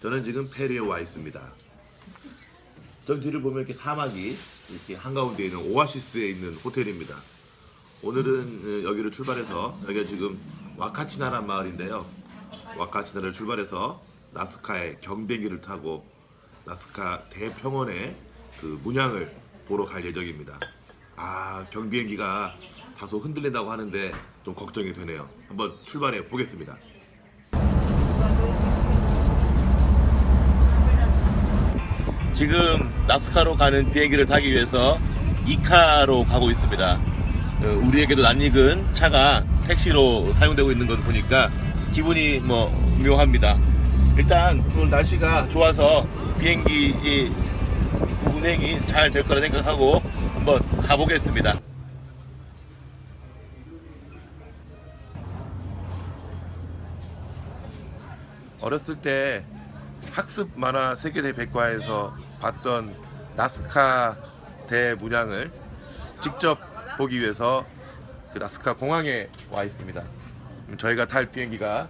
저는 지금 페루에 와 있습니다. 저기 뒤를 보면 이렇게 사막이 이렇게 한가운데 있는 오아시스에 있는 호텔입니다. 오늘은 어, 여기를 출발해서 여기가 지금 와카치나란 마을인데요. 와카치나를 출발해서 나스카의 경비행기를 타고 나스카 대평원의 그 문양을 보러 갈 예정입니다. 아 경비행기가 다소 흔들린다고 하는데 좀 걱정이 되네요. 한번 출발해 보겠습니다. 지금 나스카로 가는 비행기를 타기 위해서 이카로 가고 있습니다. 어, 우리에게도 낯익은 차가 택시로 사용되고 있는 것 보니까 기분이 뭐 묘합니다. 일단 오늘 날씨가 좋아서 비행기 이 운행이 잘 될 거라 생각하고 한번 가보겠습니다. 어렸을 때 학습 만화 세계대 백과에서 봤던 나스카 대문양을 직접 보기 위해서 그 나스카 공항에 와 있습니다. 음, 저희가 탈 비행기가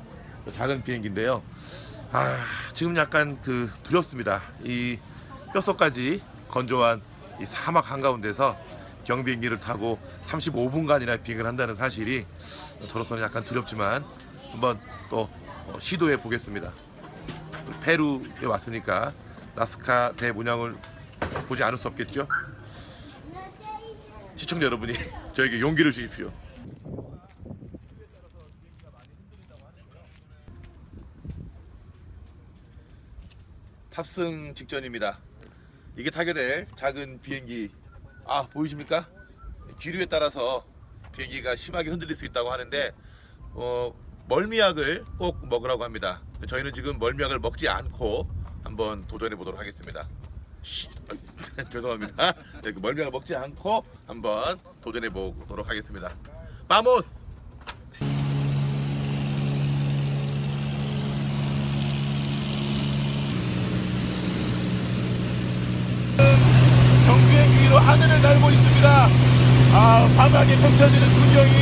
작은 비행기인데요. 아, 지금 약간 그 두렵습니다. 이 뼛속까지 건조한 이 사막 한가운데서 경비행기를 타고 35분간이나 비행을 한다는 사실이 저로서는 약간 두렵지만 한번 또 어, 시도해 보겠습니다. 페루에 왔으니까 나스카 대문양을 보지 않을 수 없겠죠? 시청자 여러분이 저에게 용기를 주십시오. 탑승 직전입니다. 이게 타게 될 작은 비행기 아 보이십니까? 기류에 따라서 비행기가 심하게 흔들릴 수 있다고 하는데 어, 멀미약을 꼭 먹으라고 합니다. 저희는 지금 멀미약을 먹지 않고 한번 도전해 보도록 하겠습니다. 죄송합니다. 네, 그 멀미약을 먹지 않고 한번 도전해 보도록 하겠습니다. 바모스! 경비행기 위로 하늘을 날고 있습니다. 아, 밤하게 펼쳐지는 풍경이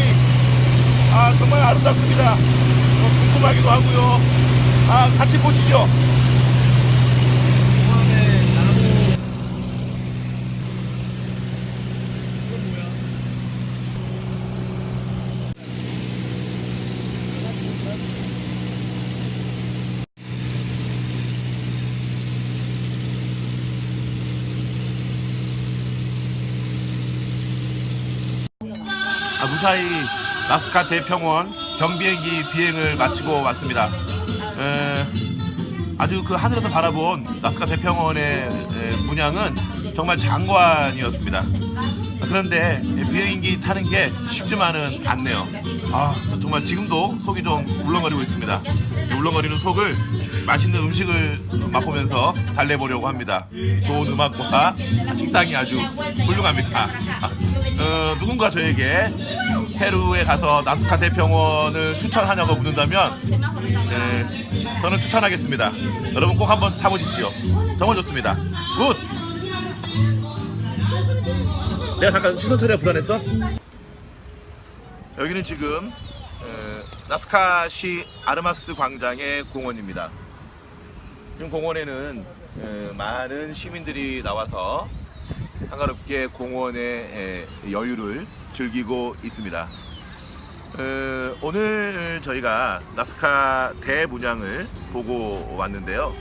아, 정말 아름답습니다. 어, 궁금하기도 하고요. 아, 같이 보시죠. 아, 무사히 나스카 대평원 경비행기 비행을 마치고 왔습니다. 에, 아주 그 하늘에서 바라본 나스카 대평원의 에, 문양은 정말 장관이었습니다. 아, 그런데 비행기 타는 게 쉽지만은 않네요. 아 정말 지금도 속이 좀 울렁거리고 있습니다. 이 울렁거리는 속을 맛있는 음식을 맛보면서 달래보려고 합니다. 좋은 음악과 식당이 아주 훌륭합니다. 아, 어, 누군가 저에게 페루에 가서 나스카 대평원을 추천하냐고 묻는다면 네, 저는 추천하겠습니다. 여러분 꼭 한번 타보십시오. 정말 좋습니다. 굿! 내가 잠깐 시선 처리가 불안했어? 여기는 지금 에, 나스카시 아르마스 광장의 공원입니다. 지금 공원에는 에, 많은 시민들이 나와서 한가롭게 공원의 에, 여유를 즐기고 있습니다. 에, 오늘 저희가 나스카 대문양을 보고 왔는데요.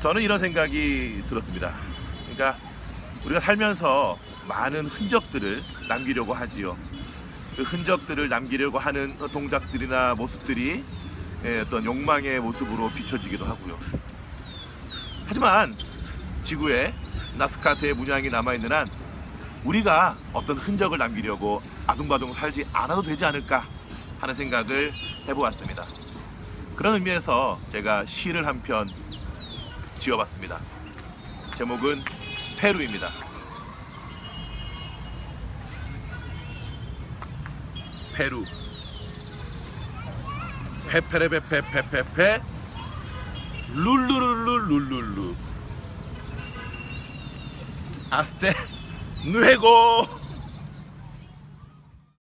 저는 이런 생각이 들었습니다. 그러니까 우리가 살면서 많은 흔적들을 남기려고 하지요. 그 흔적들을 남기려고 하는 동작들이나 모습들이 예, 어떤 욕망의 모습으로 비춰지기도 하고요. 하지만 지구에 나스카 대문양이 남아있는 한 우리가 어떤 흔적을 남기려고 아둥바둥 살지 않아도 되지 않을까 하는 생각을 해보았습니다. 그런 의미에서 제가 시를 한 편 지어봤습니다. 제목은 페루입니다. 페루 페페레페페페페페 룰루룰루 룰루루 아스테 누에고